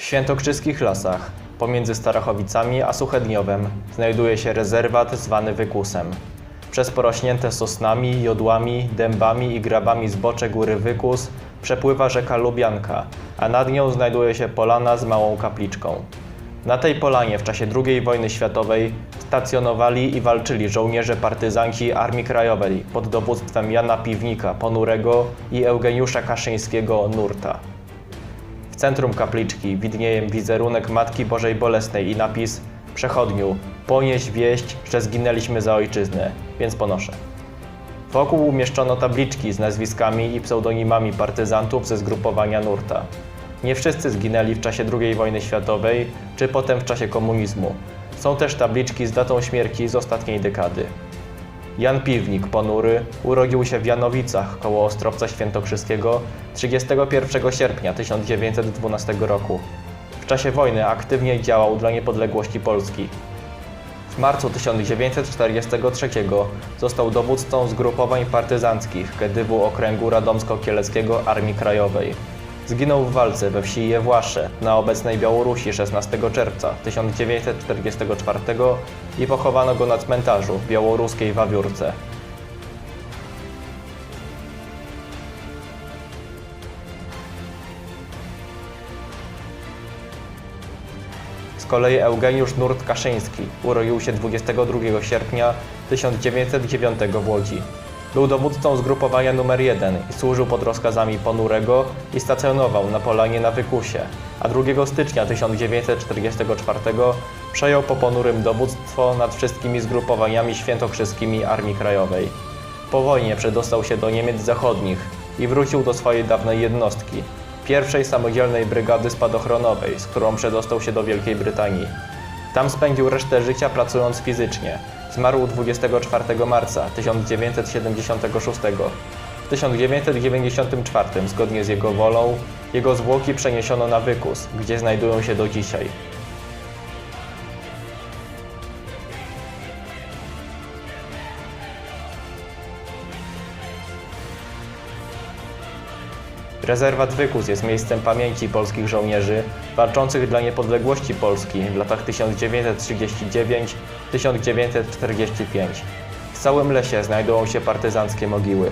W świętokrzyskich lasach, pomiędzy Starachowicami a Suchedniowem, znajduje się rezerwat zwany Wykusem. Przez porośnięte sosnami, jodłami, dębami i grabami zbocze góry Wykus przepływa rzeka Lubianka, a nad nią znajduje się polana z małą kapliczką. Na tej polanie w czasie II wojny światowej stacjonowali i walczyli żołnierze partyzanci Armii Krajowej pod dowództwem Jana Piwnika Ponurego i Eugeniusza Kaszyńskiego Nurta. Centrum kapliczki widnieje wizerunek Matki Bożej Bolesnej i napis Przechodniu, ponieś wieść, że zginęliśmy za ojczyznę, więc ponoszę. Wokół umieszczono tabliczki z nazwiskami i pseudonimami partyzantów ze zgrupowania Nurta. Nie wszyscy zginęli w czasie II wojny światowej czy potem w czasie komunizmu. Są też tabliczki z datą śmierci z ostatniej dekady. Jan Piwnik, ponury, urodził się w Janowicach koło Ostrowca Świętokrzyskiego 31 sierpnia 1912 roku. W czasie wojny aktywnie działał dla niepodległości Polski. W marcu 1943 został dowódcą zgrupowań partyzanckich Kedywu Okręgu Radomsko-Kieleckiego Armii Krajowej. Zginął w walce we wsi Jewłasze na obecnej Białorusi 16 czerwca 1944 i pochowano go na cmentarzu w białoruskiej Wawiórce. Z kolei Eugeniusz Nurt-Kaszyński urodził się 22 sierpnia 1909 w Łodzi. Był dowódcą zgrupowania numer 1 i służył pod rozkazami Ponurego i stacjonował na Polanie na Wykusie, a 2 stycznia 1944 przejął po Ponurym dowództwo nad wszystkimi zgrupowaniami świętokrzyskimi Armii Krajowej. Po wojnie przedostał się do Niemiec Zachodnich i wrócił do swojej dawnej jednostki, pierwszej samodzielnej brygady spadochronowej, z którą przedostał się do Wielkiej Brytanii. Tam spędził resztę życia pracując fizycznie. Zmarł 24 marca 1976. W 1994, zgodnie z jego wolą, jego zwłoki przeniesiono na Wykus, gdzie znajdują się do dzisiaj. Rezerwat Wykus jest miejscem pamięci polskich żołnierzy walczących dla niepodległości Polski w latach 1939-1945. W całym lesie znajdują się partyzanckie mogiły.